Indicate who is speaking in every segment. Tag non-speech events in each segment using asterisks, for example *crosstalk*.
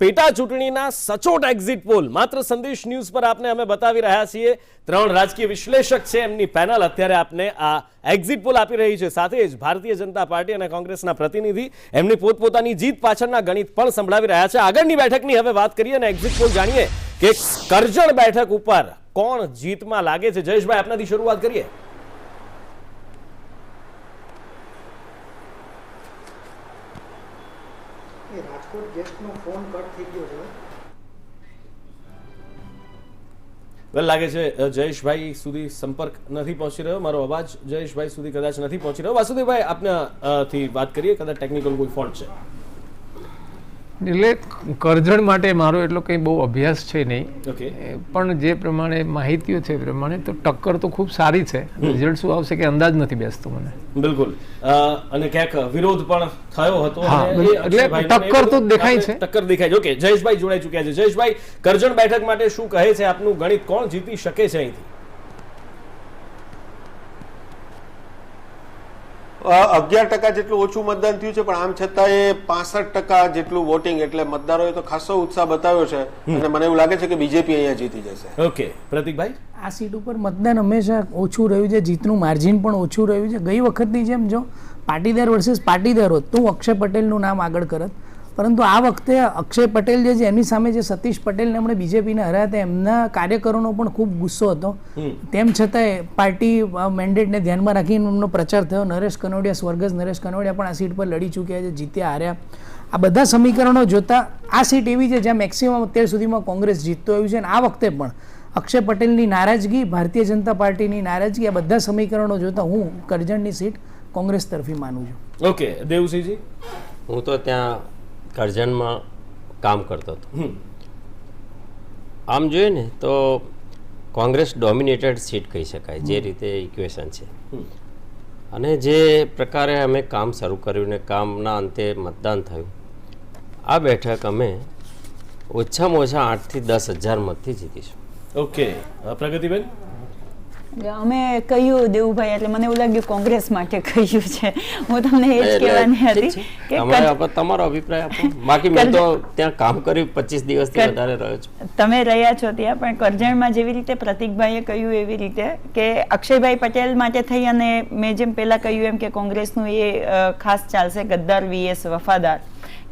Speaker 1: પેટા ચૂંટણીના સચોટ એક્ઝિટ પોલ માત્ર સંદેશ ન્યૂઝ પર આપને અમે બતાવી રહ્યા છીએ. ત્રણ રાજકીય વિશ્લેષક છે એમની પેનલ અત્યારે આપને આ એક્ઝિટ પોલ આપી રહી છે. સાથે જ ભારતીય જનતા પાર્ટી અને કોંગ્રેસના પ્રતિનિધિ એમની પોતપોતાની જીત પાછળના ગણિત પણ સંભળાવી રહ્યા છે. આગળની બેઠકની હવે વાત કરીએ અને એક્ઝિટ પોલ જાણીએ કે કરજણ બેઠક ઉપર કોણ જીતમાં લાગે છે. જયેશભાઈ, આપનાથી શરૂઆત કરીએ.
Speaker 2: રાજકોટ ગેસ્ટનો ફોન
Speaker 1: વેલ લાગે છે જયેશભાઈ સુધી સંપર્ક નથી પહોંચી રહ્યો. મારો અવાજ જયેશભાઈ સુધી કદાચ નથી પહોંચી રહ્યો. વાસુદેવભાઈ, આપના થી વાત કરીએ. કદાચ ટેકનિકલ કોઈ ફોલ્ટ છે.
Speaker 3: એટલે કરજણ માટે મારો એટલો કંઈ બહુ અભ્યાસ છે નહીં. પણ જે પ્રમાણે માહિતીઓ છે એ પ્રમાણે તો ટક્કર તો ખૂબ સારી છે. રિઝલ્ટ શું આવશે કે અંદાજ નથી બેસતો મને.
Speaker 1: બિલકુલ. અને ક્યાંક વિરોધ પણ થયો હતો.
Speaker 3: એટલે ટક્કર તો દેખાય છે.
Speaker 1: ટક્કર દેખાય છે. ઓકે જયેશભાઈ જોડાઈ ચૂક્યા છે. જયેશભાઈ કરજણ બેઠક માટે શું કહે છે? આપનું ગણિત કોણ જીતી શકે છે અહીંથી?
Speaker 4: અગિયાર ટકા જેટલું ઓછું મતદાન થયું છે પણ આમ છતાં એ પાસઠ ટકા જેટલું વોટિંગ એટલે મતદારોએ તો ખાસો ઉત્સાહ બતાવ્યો છે. અને મને એવું લાગે છે કે બીજેપી અહીંયા જીતી જશે.
Speaker 1: ઓકે. પ્રતિકભાઈ?
Speaker 2: આ સીટ ઉપર મતદાન હંમેશા ઓછું રહ્યું છે જીતનું માર્જિન પણ ઓછું રહ્યું છે. ગઈ વખતની જેમ જો પાટીદાર વર્સિસ પાટીદાર હોત તો અક્ષય પટેલનું નામ આગળ કરત. પરંતુ આ વખતે અક્ષય પટેલ જે છે એમની સામે જે સતીશ પટેલને એમણે બીજેપીને હરાયા હતા એમના કાર્યકરોનો પણ ખૂબ ગુસ્સો હતો. તેમ છતાંય પાર્ટી મેન્ડેટને ધ્યાનમાં રાખીને એમનો પ્રચાર થયો. નરેશ કનોડિયા સ્વર્ગસ નરેશ કનોડિયા પણ આ સીટ પર લડી ચૂક્યા છે જીત્યા હાર્યા. આ બધા સમીકરણો જોતા આ સીટ એવી છે જ્યાં મેક્સિમમ અત્યાર સુધીમાં કોંગ્રેસ જીતતો આવ્યું છે અને આ વખતે પણ અક્ષય પટેલની નારાજગી ભારતીય જનતા પાર્ટીની નારાજગી આ બધા સમીકરણો જોતા હું કરજણની સીટ કોંગ્રેસ તરફી માનું છું.
Speaker 1: ઓકે દેવસિંહજી?
Speaker 5: હું તો ત્યાં કરજણમાં કામ કરતો હતો. આમ જોઈએ ને તો કોંગ્રેસ ડોમિનેટેડ સીટ કહી શકાય જે રીતે ઇક્વેશન છે. અને જે પ્રકારે અમે કામ શરૂ કર્યું ને કામના અંતે મતદાન થયું આ બેઠક અમે ઓછામાં ઓછા આઠથી દસ હજાર મતથી જીતીશું.
Speaker 1: ઓકે. પ્રગતિબેન?
Speaker 6: અમે કહ્યું દેવુભાઈ એટલે મને એવું લાગ્યું કોંગ્રેસ માટે કહ્યું છે. હું તમને એ જ કહેવાની હતી કે
Speaker 5: તમારે અભિપ્રાય આપો. બાકી મેં તો ત્યાં કામ કર્યું પચીસ દિવસથી વધારે રહ્યો છું.
Speaker 6: તમે રહ્યા છો ત્યાં પણ કરજણમાં જેવી રીતે પ્રતિકભાઈએ કહ્યું એવી રીતે કે અક્ષયભાઈ પટેલ માટે થઈ અને મેં જેમ પહેલા કહ્યું એમ કે કોંગ્રેસનું એ ખાસ ચાલશે ગદ્દાર વીએસ વફાદાર.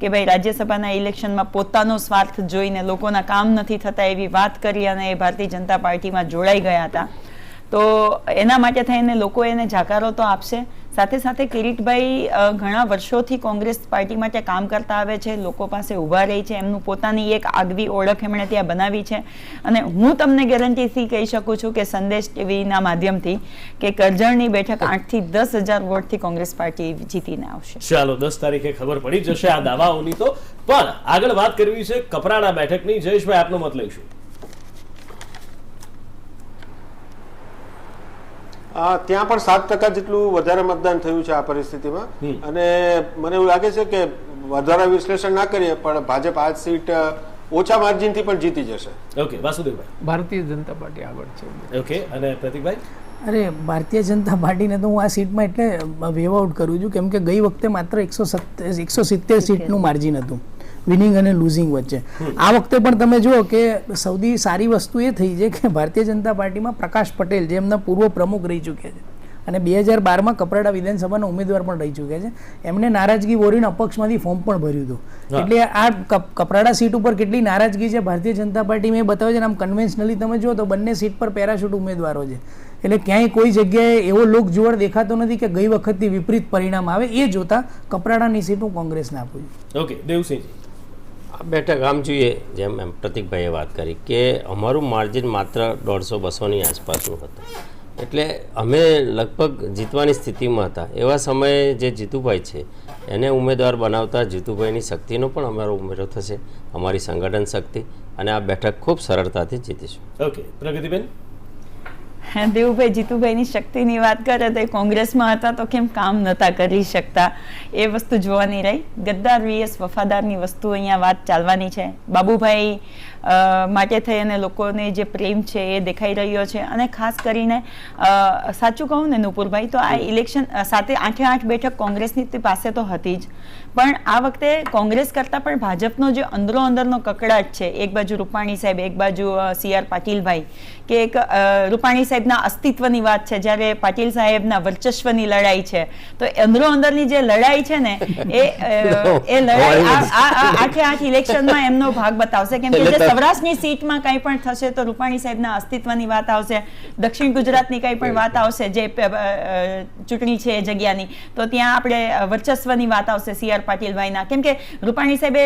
Speaker 6: કે ભાઈ રાજ્યસભાના ઇલેક્શનમાં પોતાનો સ્વાર્થ જોઈને લોકોના કામ નથી થતા એવી વાત કરી અને એ ભારતીય જનતા પાર્ટીમાં જોડાઈ ગયા હતા. તો એના માટે થઈને લોકો એને જાકારો તો આપશે. સાથે સાથે કિરીટભાઈ ઘણા વર્ષોથી કોંગ્રેસ પાર્ટી માટે કામ કરતા આવે છે, લોકો પાસે ઊભા રહી છે, એમનું પોતાની એક આગવી ઓળખ એમણે ત્યાં બનાવી છે. અને હું તમને ગેરંટીથી કહી શકું છું કે સંદેશ ટીવીના માધ્યમથી કે કરજણની બેઠક આઠથી દસ હજાર વોટથી કોંગ્રેસ પાર્ટી જીતીને આવશે.
Speaker 1: ચાલો, દસ તારીખે ખબર પડી જશે આ દાવાઓની તો. પણ આગળ વાત કરવી છે કપરાડા બેઠકની. જયેશભાઈ, આપનો મત લઈશું.
Speaker 4: ત્યાં પણ સાત ટકા જેટલું વધારે મતદાન થયું છે આ પરિસ્થિતિમાં. અને મને એવું લાગે છે કે વધારે વિશ્લેષણ ના કરીએ પણ ભાજપ આ સીટ ઓછા માર્જિનથી પણ જીતી જશે.
Speaker 1: ઓકે વાસુદેવભાઈ.
Speaker 3: ભારતીય જનતા પાર્ટી આગળ છે.
Speaker 1: ઓકે અને પ્રતિકભાઈ?
Speaker 2: અરે ભારતીય જનતા પાર્ટીને તો હું આ સીટમાં એટલે વેવ આઉટ કરું છું. કેમ કે ગઈ વખતે માત્ર એકસો એકસો સિત્તેર. સીટનું માર્જિન હતું. વિનિંગ અને લૂઝિંગ વચ્ચે. આ વખતે પણ તમે જુઓ કે સૌથી સારી વસ્તુ એ થઈ છે કે ભારતીય જનતા પાર્ટીમાં પ્રકાશ પટેલ જે એમના પૂર્વ પ્રમુખ રહી ચૂક્યા છે અને બે હજાર બારમાં કપરાડા વિધાનસભાના ઉમેદવાર પણ રહી ચૂક્યા છે. એમને નારાજગી વોરીને અપક્ષમાંથી ફોર્મ પણ ભર્યું હતું. એટલે આ કપ- કપરાડા સીટ ઉપર કેટલી નારાજગી છે ભારતીય જનતા પાર્ટી મેં બતાવે છે આમ કન્વેન્શનલી તમે જુઓ તો બંને સીટ પર પેરાશૂટ ઉમેદવારો છે. એટલે ક્યાંય કોઈ જગ્યાએ એવો લોક જોડ દેખાતો નથી કે ગઈ વખતથી વિપરીત પરિણામ આવે. એ જોતા કપરાડાની સીટ હું કોંગ્રેસને આપું છું.
Speaker 1: ઓકે દેવસિંહજી
Speaker 5: આ બેઠક આમ જોઈએ. જેમ એમ પ્રતિકભાઈએ વાત કરી કે અમારું માર્જિન માત્ર દોઢસો બસોની આસપાસનું હતું. એટલે અમે લગભગ જીતવાની સ્થિતિમાં હતા. એવા સમયે જે જીતુભાઈ છે, એને ઉમેદવાર બનાવતા જીતુભાઈની શક્તિનો પણ અમારો ઉમેરો થશે. અમારી સંગઠન શક્તિ અને આ બેઠક ખૂબ સરળતાથી જીતીશું.
Speaker 1: ઓકે. પ્રગતિબેન?
Speaker 6: દેવુભાઈ જીતુભાઈની શક્તિની વાત કરે તો એ કોંગ્રેસમાં હતા તો કેમ કામ નહોતા કરી શકતા? એ વસ્તુ જોવાની રહી. ગદ્દાર વીએસ વફાદારની વસ્તુ અહીંયા વાત ચાલવાની છે. બાબુભાઈ માટે થઈ અને લોકોને જે પ્રેમ છે એ દેખાઈ રહ્યો છે અને ખાસ કરીને સાચું કહું ને નુપુરભાઈ તો આ ઇલેક્શન સાથે આઠે આઠ બેઠક કોંગ્રેસની પાસે તો હતી જ. પણ આ વખતે કોંગ્રેસ કરતાં પણ ભાજપનો જે અંદરો અંદરનો કકડાટ છે એક બાજુ રૂપાણી સાહેબ એક બાજુ સી આર પાટીલભાઈ કે એક રૂપાણી સાહેબના અસ્તિત્વની વાત છે જ્યારે પાટીલ સાહેબના વર્ચસ્વની લડાઈ છે તો અંદરો અંદરની જે લડાઈ છે ને એ એ લડાઈ આખે આઠ ઇલેક્શનમાં એમનો ભાગ બતાવશે. કેમ કે જે સૌરાષ્ટ્રની સીટમાં કંઈ પણ થશે તો રૂપાણી સાહેબના અસ્તિત્વની વાત આવશે દક્ષિણ ગુજરાતની કંઈ પણ વાત આવશે જે ચૂંટણી છે એ જગ્યાની તો ત્યાં આપણે વર્ચસ્વની વાત આવશે સી આર પાટીલભાઈના કેમ કે રૂપાણી સાહેબે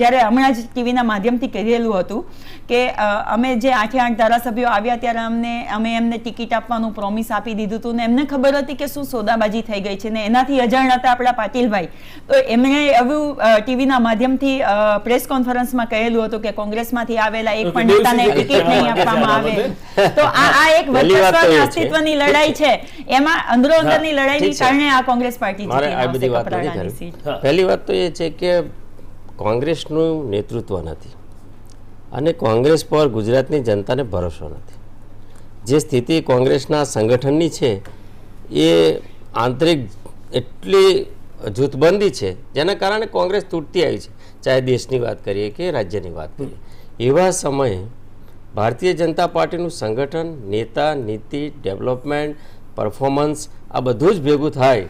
Speaker 6: જ્યારે હમણાં જ ટીવીના માધ્યમથી કહેલું હતું કે અમે જે આઠે આઠ ધારાસભ્યો આવ્યા ત્યારે અમને અમે એમને ટિકિટ આપવાનું પ્રોમિસ આપી દીધું હતું ને એમને ખબર હતી કે શું સોદાબાજી થઈ ગઈ છે ને એનાથી અજાણ હતા આપણા પાટીલભાઈ તો એમણે એવું ટીવીના માધ્યમથી પ્રેસ કોન્ફરન્સમાં કહેલું હતું કે કોંગ્રેસમાંથી આવેલા એક પણ નેતાને ટિકિટ નહીં આપવામાં આવે. તો આ આ એક
Speaker 5: પહેલી વાત તો
Speaker 6: વર્ચસ્વ અને
Speaker 5: એ છે.
Speaker 6: અસ્તિત્વની લડાઈ છે. એમાં અંદરો અંદરની લડાઈની. કારણે આ કોંગ્રેસ પાર્ટી છે
Speaker 5: આ બધી વાત નથી પહેલી વાત તો એ છે કે કોંગ્રેસનું નેતૃત્વ નથી અને કોંગ્રેસ પર ગુજરાતની જનતાને ભરોસો નથી. જે સ્થિતિ કોંગ્રેસના સંગઠનની છે, એ આંતરિક એટલી જૂથબંધી છે, જેના કારણે કોંગ્રેસ તૂટતી આવી છે. ચાહે દેશની વાત કરીએ કે રાજ્યની વાત કરીએ. એવા સમયે ભારતીય જનતા પાર્ટીનું સંગઠન, નેતા, નીતિ, ડેવલપમેન્ટ, પરફોર્મન્સ આ બધું જ ભેગું થાય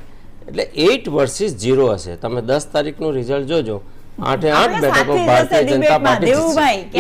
Speaker 5: એટલે એઇટ વર્સિસ ઝીરો હશે. તમે દસ તારીખનું રિઝલ્ટ જોજો. આઠે આઠ બેઠકો ભારતીય જનતા પાર્ટી.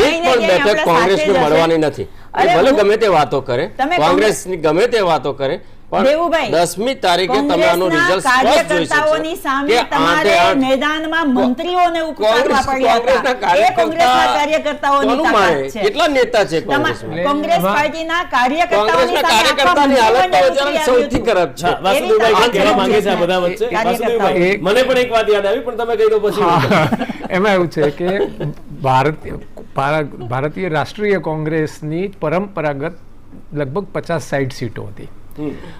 Speaker 5: એક પણ બેઠક કોંગ્રેસને મળવાની નથી. ભલે ગમે તે વાતો કરે
Speaker 6: કોંગ્રેસ
Speaker 5: કોંગ્રેસની ગમે તે વાતો કરે પણ દસમી તારીખે તમે આનું રિઝલ્ટ સ્પષ્ટ જોઈ
Speaker 6: કાર્યકર્તાઓની
Speaker 5: શકશો
Speaker 6: સામે તમારે મેદાનમાં મંત્રીઓને ઉતારવા પડ્યા હતા. એ કોંગ્રેસના કાર્યકર્તાઓની તાકાત છે.
Speaker 5: કેટલા નેતા છે કોંગ્રેસમાં?
Speaker 6: કોંગ્રેસ
Speaker 3: એમાં-
Speaker 6: પાર્ટીના કાર્યકર્તાઓની
Speaker 5: કોંગ્રેસના
Speaker 6: સામે આખા
Speaker 5: કાર્યકર્તાની હાલત તો
Speaker 6: મંત્રીમંડળ
Speaker 5: અત્યારે
Speaker 6: ઉતરી
Speaker 5: સૌથી ખરાબ છે.
Speaker 1: વાસુદેવભાઈ
Speaker 6: એવી
Speaker 1: કહેવા માંગે છે બધા વચ્ચે. વાસુદેવભાઈ મને પણ એક વાત યાદ આવી પણ તમે કહી દો પછી.
Speaker 3: એમાં એવું છે કે ભારતીય ભાર- ભારતીય રાષ્ટ્રીય કોંગ્રેસની પરંપરાગત લગભગ પચાસ સાઈઠ સીટો હતી.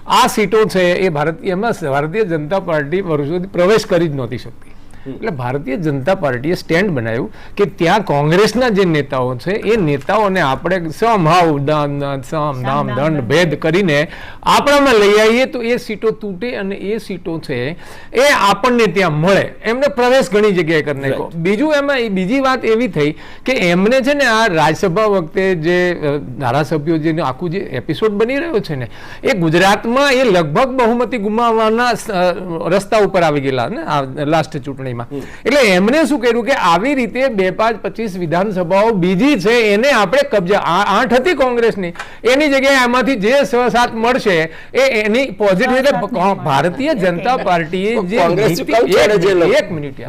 Speaker 3: આ સીટો છે એ ભારતીયમાં ભારતીય જનતા પાર્ટી વર્ષોથી પ્રવેશ કરી જ નહોતી શકતી. એટલે ભારતીય જનતા પાર્ટીએ સ્ટેન્ડ બનાવ્યું કે ત્યાં કોંગ્રેસના જે નેતાઓ છે એ નેતાઓને આપણે સમહાવ સમ નામ દંડ ભેદ કરીને આપણામાં લઈ આવીએ તો એ સીટો તૂટે અને એ સીટો છે એ આપણને ત્યાં મળે. એમને પ્રવેશ ઘણી જગ્યાએ કરી નાખ્યો. બીજું એમાં એ બીજી વાત એવી થઈ કે એમને છે ને આ રાજ્યસભા વખતે જે ધારાસભ્યો જે આખું જે એપિસોડ બની રહ્યો છે ને એ ગુજરાતમાં એ લગભગ બહુમતી ગુમાવવાના રસ્તા ઉપર આવી ગયેલા ને આ લાસ્ટ ચૂંટણીમાં એટલે એમણે શું કર્યું કે આવી રીતે બે પાંચ પચીસ વિધાનસભાઓ બીજી છે એને આપણે કબજે આઠ હતી કોંગ્રેસની. એની જગ્યાએ આમાંથી જે છ સાત મળશે એ એની પોઝિટિવ એટલે ભારતીય જનતા પાર્ટીએ જે એક મિનિટ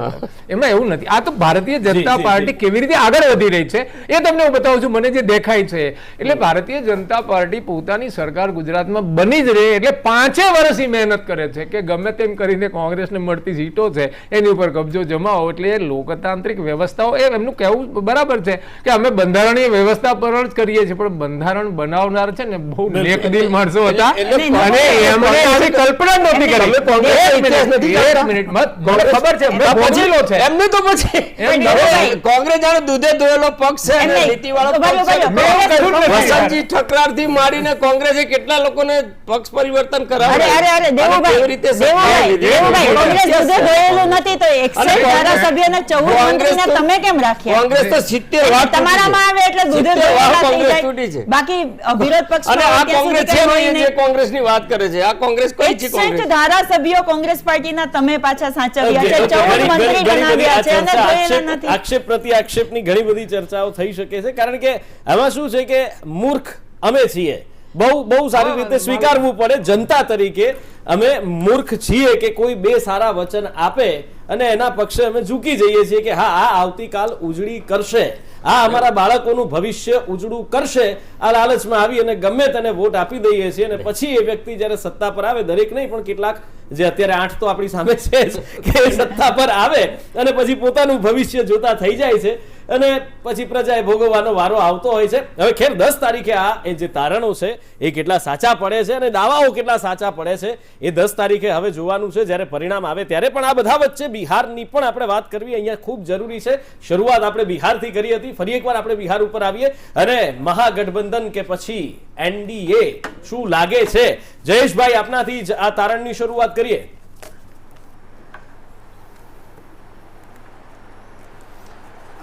Speaker 3: એમાં એવું નથી. આ તો ભારતીય જનતા પાર્ટી કેવી રીતે આગળ વધી રહી છે એ તમને હું બતાવું છું. મને જે દેખાય છે એટલે ભારતીય જનતા પાર્ટી પોતાની સરકાર ગુજરાતમાં બની જ રહે એટલે પાંચે વર્ષથી મહેનત કરે છે કે ગમે તેમ કરીને કોંગ્રેસને મળતી સીટો છે એની ઉપર કબજો જમાવો એટલે લોકતાંત્રિક વ્યવસ્થાઓ એ એમનું કહેવું બરાબર છે કે અમે બંધારણીય વ્યવસ્થા પર જ કરીએ છીએ પણ બંધારણ બનાવનાર છે ને બહુ નેકદિલ માણસો હતા અને એમણે કલ્પના નહોતી કરી. એક
Speaker 5: ઇતિહાસ
Speaker 3: મિનિટ,
Speaker 5: નથી
Speaker 3: એક
Speaker 5: કરતા?
Speaker 3: મિનિટ મત ખબર છે મેં ભોગવેલો છે.
Speaker 5: એમને તો પછી કોંગ્રેસ જાણે દૂધે ધોયેલો પક્ષ છે પક્ષ
Speaker 3: નથી.
Speaker 5: વસંતજી ઠકરારથી માંડીને કોંગ્રેસે કેટલા લોકોને પક્ષ પરિવર્તન કરાવ્યું?
Speaker 6: અરે અરે દેવુભાઈ દેવુભાઈ કોંગ્રેસ
Speaker 5: દૂધે
Speaker 6: ધોયેલું નથી તો 61
Speaker 5: અને કોંગ્રેસ-
Speaker 6: ધારાસભ્યોને 14 મંત્રીને તમે કેમ રાખ્યા?
Speaker 5: કોંગ્રેસ તો સિત્તેર વાર
Speaker 6: તમારામાં આવે એટલે દૂધે
Speaker 5: સિત્તેર વાર
Speaker 6: ધોયેલા થઈ
Speaker 5: કોંગ્રેસ
Speaker 6: જાય.
Speaker 5: તૂટી છે.
Speaker 6: બાકી વિરોધ પક્ષ
Speaker 5: અને આ કોંગ્રેસ છે જે કોંગ્રેસની વાત કરે છે. આ કોંગ્રેસ કઈ છે કોંગ્રેસ.
Speaker 6: ધારાસભ્યો કોંગ્રેસ પાર્ટીના તમે પાછા સાચવ્યા છે.
Speaker 1: okay.
Speaker 6: 14
Speaker 1: ઘણી-
Speaker 6: મંત્રી
Speaker 1: ઘણી- ઘણી બધી આ
Speaker 6: બનાવ્યા છે અને
Speaker 1: ચર્ચા આક્ષેપ-
Speaker 6: નથી.
Speaker 1: આક્ષેપ પ્રતિ આક્ષેપની ઘણી બધી ચર્ચાઓ થઈ શકે છે. કારણ કે આમાં શું છે કે મૂર્ખ અમે છીએ. બહુ બહુ સારી રીતે સ્વીકારવું પડે જનતા તરીકે. અમે મૂર્ખ છીએ કે કોઈ બે સારા વચન આપે અને એના પક્ષે અમે ઝૂકી જઈએ છીએ કે હા આ આવતીકાલ ઉજળી કરશે. આ અમારા બાળકોનું ભવિષ્ય ઉજળું કરશે. આ લાલચમાં આવી અને ગમે તેને વોટ આપી દઈએ છીએ અને પછી એ વ્યક્તિ જ્યારે સત્તા પર આવે દરેક નહીં પણ કેટલાક જે અત્યારે આઠ તો આપણી સામે છે કે સત્તા પર આવે અને પછી પોતાનું ભવિષ્ય જોતા થઈ જાય છે અને પછી પ્રજાએ ભોગવવાનો વારો આવતો હોય છે. હવે ખેર દસ તારીખે આ એ જે તારણો છે, એ કેટલા સાચા પડે છે અને દાવાઓ કેટલા સાચા પડે છે, એ દસ તારીખે હવે જોવાનું છે. જ્યારે પરિણામ આવે ત્યારે પણ આ બધા વચ્ચે બિહારની પણ આપણે વાત કરવી અહીંયા ખૂબ જરૂરી છે. શરૂઆત આપણે બિહારથી કરી હતી. ફરી એકવાર આપણે બિહાર ઉપર આવીએ. અને મહાગઠબંધન કે પછી એનડીએ શું લાગે છે? જયેશભાઈ, આપનાથી જ આ તારણની શરૂઆત કરીએ?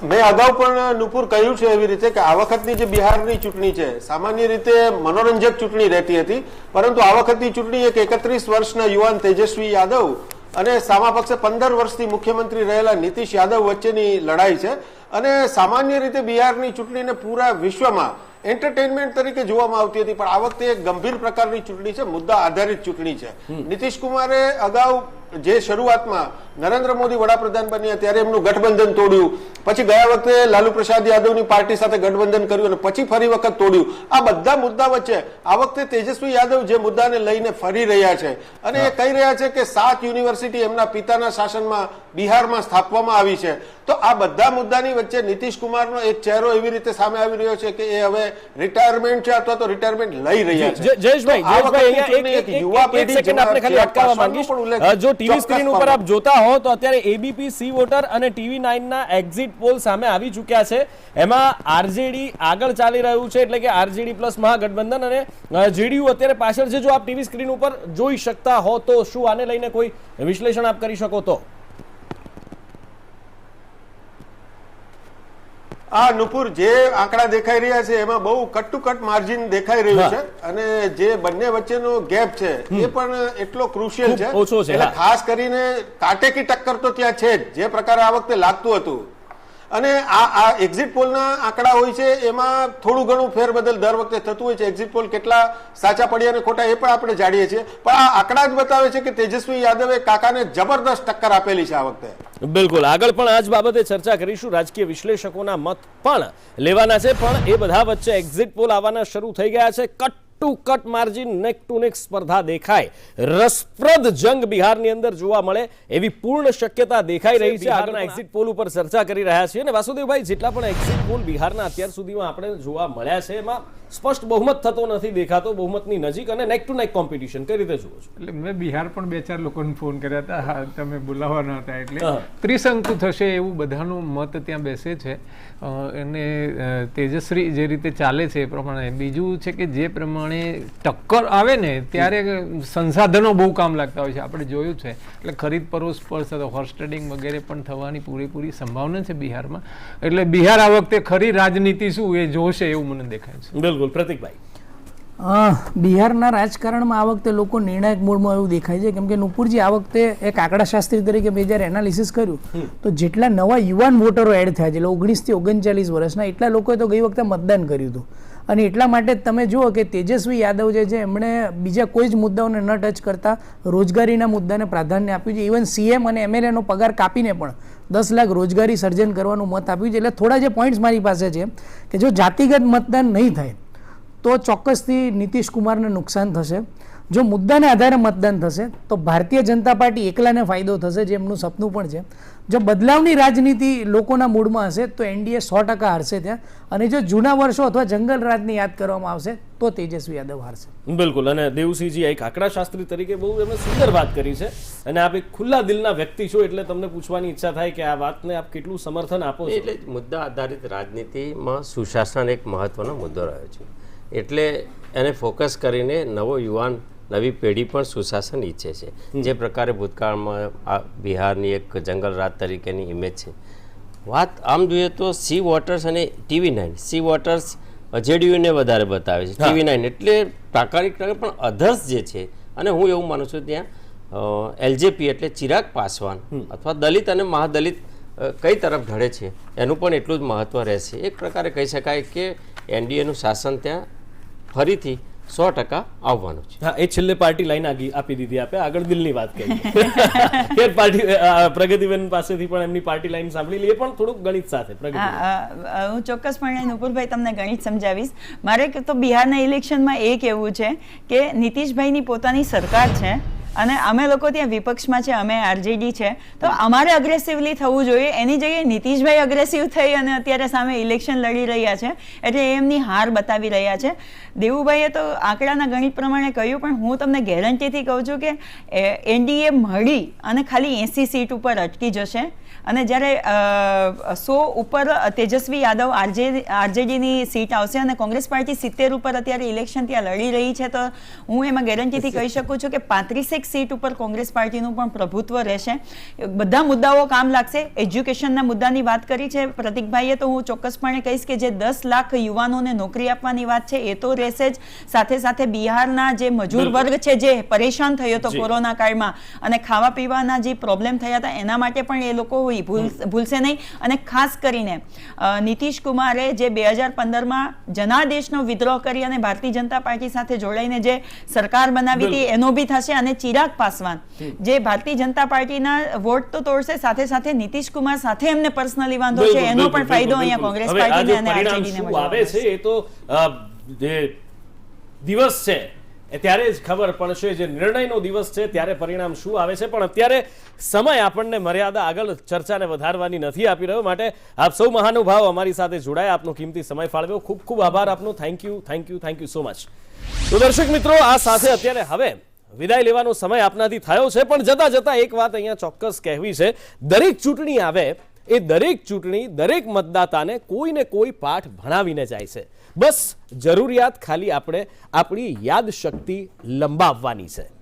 Speaker 4: મેં અગાઉ પણ નુપુર કહ્યું છે એવી રીતે કે આ વખતની જે બિહારની ચૂંટણી છે, સામાન્ય રીતે મનોરંજક ચૂંટણી રહેતી હતી, પરંતુ આ વખતની ચૂંટણી એક એકત્રીસ વર્ષના યુવાન તેજસ્વી યાદવ અને સામા પક્ષે પંદર વર્ષથી મુખ્યમંત્રી રહેલા નીતિશ યાદવ વચ્ચેની લડાઈ છે. અને સામાન્ય રીતે બિહારની ચૂંટણીને પૂરા વિશ્વમાં એન્ટરટેનમેન્ટ તરીકે જોવામાં આવતી હતી પણ આ વખતે એક ગંભીર પ્રકારની ચૂંટણી છે મુદ્દા આધારિત ચૂંટણી છે. નીતિશ કુમારે અગાઉ જે શરૂઆતમાં નરેન્દ્ર મોદી વડાપ્રધાન બન્યા ત્યારે એમનું ગઠબંધન તોડ્યું. પછી ગયા વખતે લાલુ પ્રસાદ યાદવની પાર્ટી સાથે ગઠબંધન કર્યું અને પછી ફરી વખત તોડ્યું. આ બધા મુદ્દા વચ્ચે આ વખતે તેજસ્વી યાદવ જે મુદ્દાને લઈને ફરી રહ્યા છે અને એ કહી રહ્યા છે કે સાત યુનિવર્સિટી એમના પિતાના શાસનમાં બિહારમાં સ્થાપવામાં આવી છે. તો આ બધા મુદ્દાની વચ્ચે નીતિશ કુમારનો એક ચહેરો એવી રીતે સામે આવી રહ્યો છે કે એ હવે રિટાયરમેન્ટ છે અથવા તો રિટાયરમેન્ટ લઈ રહ્યા છે.
Speaker 1: જયેશભાઈ
Speaker 4: યુવા પેઢી
Speaker 1: જો ટીવી સ્ક્રીન ઉપર આપ જોતા હો તો અત્યારે એબીપી સી વોટર અને ટીવી નાઇનના એક્ઝિટ પોલ સામે આવી ચૂક્યા છે. એમાં આરજેડી આગળ ચાલી રહ્યું છે એટલે કે આરજેડી પ્લસ મહાગઠબંધન અને જેડીયુ અત્યારે પાછળ છે. જો આપ ટીવી સ્ક્રીન ઉપર જોઈ શકતા હો તો શું આને લઈને કોઈ વિશ્લેષણ આપ કરી શકો તો?
Speaker 4: આ નુપુર જે આંકડા દેખાઈ રહ્યા છે એમાં બહુ કટ ટુ કટ માર્જિન દેખાઈ રહ્યું છે અને જે બંને વચ્ચેનો ગેપ છે એ પણ એટલો ક્રુશિયલ છે. એટલે ખાસ કરીને કાટેકી ટક્કર તો ત્યાં છે જ. જે પ્રકારે આ વખતે લાગતું હતું અને આ આ એક્ઝિટ પોલના આંકડા હોય છે, એમાં થોડું ઘણું ફેરબદલ દર વખતે થતું હોય છે. એક્ઝિટ પોલ કેટલા સાચા પડ્યા અને ખોટા, એ પણ આપણે જાણીએ છીએ. પણ આ આંકડા જ બતાવે છે કે તેજસ્વી યાદવે કાકાને જબરદસ્ત ટક્કર આપેલી છે આ વખતે.
Speaker 1: બિલકુલ. આગળ પણ આ જ બાબતે ચર્ચા કરીશું. રાજકીય વિશ્લેષકોના મત પણ લેવાના છે. પણ એ બધા વચ્ચે એક્ઝિટ પોલ આવવાના શરૂ થઈ ગયા છે. Cut to cut margin neck to neck સ્પર્ધા દેખાય. રસપ્રદ જંગ બિહારની અંદર જોવા મળે એવી પૂર્ણ શક્યતા દેખાઈ રહી છે. આગળના એક્ઝિટ પોલ ઉપર ચર્ચા કરી રહ્યા છીએ અને વાસુદેવભાઈ જેટલા પણ એક્ઝિટ પોલ બિહારના અત્યાર સુધીમાં આપણે જોવા મળ્યા છે એમાં સ્પષ્ટ બહુમત થતો નથી દેખાતો બહુમતની નજીક અને નેક ટુ નેક કોમ્પિટિશન કઈ રીતે જુઓ છો?
Speaker 3: એટલે મેં બિહાર પણ બે ચાર લોકોને ફોન કર્યા હતા. હા તમે બોલાવવાના હતા એટલે. ત્રિશંકુ થશે એવું બધાનું મત ત્યાં બેસે છે. અને તેજસ્વી તેજશ્રી જે રીતે ચાલે છે એ પ્રમાણે. બીજું છે કે જે પ્રમાણે ટક્કર આવે ને ત્યારે સંસાધનો બહુ કામ લાગતા હોય છે. આપણે જોયું છે. એટલે ખરીદ પરોસ પર સાથે હોર્સ ટ્રેડિંગ વગેરે પણ થવાની પૂરેપૂરી સંભાવના છે બિહારમાં. એટલે બિહાર આ વખતે ખરી રાજનીતિ શું એ જોશે એવું મને દેખાય છે.
Speaker 1: બિલકુલ. પ્રતિકભાઈ.
Speaker 2: અ, બિહારના રાજકારણમાં આ વખતે લોકો નિર્ણાયક મૂળમાં એવું દેખાય છે. કેમ કે નુપુરજી આ વખતે એક આંકડાશાસ્ત્રી તરીકે મેં જ્યારે એનાલિસિસ કર્યું તો જેટલા નવા યુવાન વોટરો એડ થયા છે એટલે ઓગણીસથી ઓગણચાલીસ વર્ષના એટલા લોકોએ તો ગઈ વખતે મતદાન કર્યું હતું. અને એટલા માટે તમે જુઓ કે તેજસ્વી યાદવ જે છે, એમણે બીજા કોઈ જ મુદ્દાઓને ન ટચ કરતા રોજગારીના મુદ્દાને પ્રાધાન્ય આપ્યું છે. ઇવન સીએમ અને એમએલએનો પગાર કાપીને પણ દસ લાખ રોજગારી સર્જન કરવાનું મત આપ્યું છે. એટલે થોડા જે પોઈન્ટ્સ મારી પાસે છે કે જો જાતિગત મતદાન નહીં થાય, તો ચોક્કસથી નીતિશ કુમારને નુકસાન થશે. જો મુદ્દાને આધારે મતદાન થશે તો ભારતીય જનતા પાર્ટી એકલાને ફાયદો થશે જે એમનું સપનું પણ છે. જો બદલાવની રાજનીતિ લોકોના મૂડમાં હશે તો એનડીએ સો ટકા હારશે ત્યાં. અને જો જૂના વર્ષો અથવા જંગલ રાજને યાદ કરવામાં આવશે તો તેજસ્વી યાદવ હારશે.
Speaker 1: બિલકુલ. અને દેવસિંહજી એક આંકડાશાસ્ત્રી તરીકે બહુ એમણે સુંદર વાત કરી છે. અને આપ એક ખુલ્લા દિલના વ્યક્તિ છો એટલે તમને પૂછવાની ઈચ્છા થાય કે આ વાતને આપ કેટલું સમર્થન આપો છો?
Speaker 5: એટલે મુદ્દા આધારિત રાજનીતિમાં સુશાસન એક મહત્વનો મુદ્દો રહ્યો છે. એટલે એને ફોકસ કરીને નવો યુવાન નવી પેઢી પણ સુશાસન ઈચ્છે છે. જે પ્રકારે ભૂતકાળમાં આ બિહારની એક જંગલ રાત તરીકેની ઇમેજ છે. વાત આમ જોઈએ તો સી વોટર્સ અને ટીવી નાઇન સી વોટર્સ જેડીયુને વધારે બતાવે છે. ટીવી નાઇન એટલે પ્રાકારિક પણ અધર્સ જે છે. અને હું એવું માનું છું ત્યાં એલજેપી એટલે ચિરાગ પાસવાન અથવા દલિત અને મહાદલિત કઈ તરફ ઢળે છે. એનું પણ એટલું જ મહત્વ રહેશે. એક પ્રકારે કહી શકાય કે એનડીએનું શાસન ત્યાં ફરીથી સો ટકા આવવાનું છે.
Speaker 1: હા એ છેલ્લે પાર્ટી લાઈન આપી દીધી આપે. આગળ દિલની વાત કરી કે *laughs* પાર્ટી પ્રગતિબેન પાસેથી પણ એમની પાર્ટી લાઈન સાંભળી લઈએ પણ થોડુંક ગણિત સાથે પ્રગતિ
Speaker 6: હા, ચોક્કસપણે નુપુરભાઈ તમને ગણિત સમજાવીશ. મારે તો બિહારના ઇલેક્શનમાં એ કહેવું છે કે નીતિશભાઈની પોતાની સરકાર છે અને અમે લોકો ત્યાં વિપક્ષમાં છે અમે આરજેડી છે. તો અમારે અગ્રેસિવલી થવું જોઈએ. એની જગ્યાએ નીતિશભાઈ અગ્રેસિવ થઈ અને અત્યારે સામે ઇલેક્શન લડી રહ્યા છે. એટલે એમની હાર બતાવી રહ્યા છે. દેવુભાઈએ તો આંકડાના ગણિત પ્રમાણે કહ્યું પણ હું તમને ગેરંટીથી કહું છું કે એનડીએ મળી અને ખાલી એંસી સીટ ઉપર અટકી જશે. અને જ્યારે સો ઉપર તેજસ્વી યાદવ આરજે આરજેડીની સીટ આવશે અને કોંગ્રેસ પાર્ટી સિત્તેર ઉપર અત્યારે ઇલેક્શન ત્યાં લડી રહી છે તો હું એમાં ગેરંટીથી કહી શકું છું કે પાંત્રીસેક સીટ ઉપર કોંગ્રેસ પાર્ટીનું પણ પ્રભુત્વ રહેશે. બધા મુદ્દાઓ કામ લાગશે. એજ્યુકેશનના મુદ્દાની વાત કરી છે પ્રતિકભાઈએ તો હું ચોક્કસપણે કહીશ કે જે દસ લાખ યુવાનોને નોકરી આપવાની વાત છે એ તો રહેશે જ. સાથે સાથે બિહારના જે મજૂર વર્ગ છે જે પરેશાન થયો હતો કોરોના કાળમાં અને ખાવા પીવાના જે પ્રોબ્લેમ થયા હતા એના માટે પણ એ લોકો ભૂલશે નહીં. અને ખાસ કરીને નીતિશ કુમારે જે બે હજાર પંદરમાં જનાદેશનો વિદ્રોહ કરી અને ભારતીય જનતા પાર્ટી સાથે જોડાઈને જે સરકાર બનાવી હતી એનો બી થશે અને ચિરાગ પાસવાન જે ભારતીય જનતા પાર્ટીના વોટ તો તોડશે સાથે સાથે નીતિશ કુમાર સાથે એમને પર્સનલી વાંધો છે એનો પણ ફાયદો અહીંયા કોંગ્રેસ પાર્ટીને અને આરજેડીને
Speaker 1: આવે છે? એ તો જે દિવસ છે ત્યારે જ ખબર પડશે. જે નિર્ણયનો દિવસ છે ત્યારે પરિણામ શું આવે છે? પણ અત્યારે સમય આપણને મર્યાદા આગળ ચર્ચાને વધારવાની નથી આપી રહ્યો. માટે આપ સૌ મહાનુભાવ અમારી સાથે જોડાયા. આપનો કિંમતી સમય ફાળવ્યો. ખૂબ ખૂબ આભાર આપનો. Thank you thank you thank you so much તો દર્શક મિત્રો આ સાથે અત્યારે હવે વિદાય લેવાનો સમય આપનાથી થયો છે, પણ જતા જતા એક વાત અહીંયા ચોક્કસ કહેવી છે. દરેક ચૂંટણી આવે, એ દરેક ચૂંટણી દરેક મતદાતાને કોઈને કોઈ પાઠ ભણાવીને જાય છે. બસ જરૂરિયાત ખાલી આપણે આપણી યાદશક્તિ લંબાવવાની છે.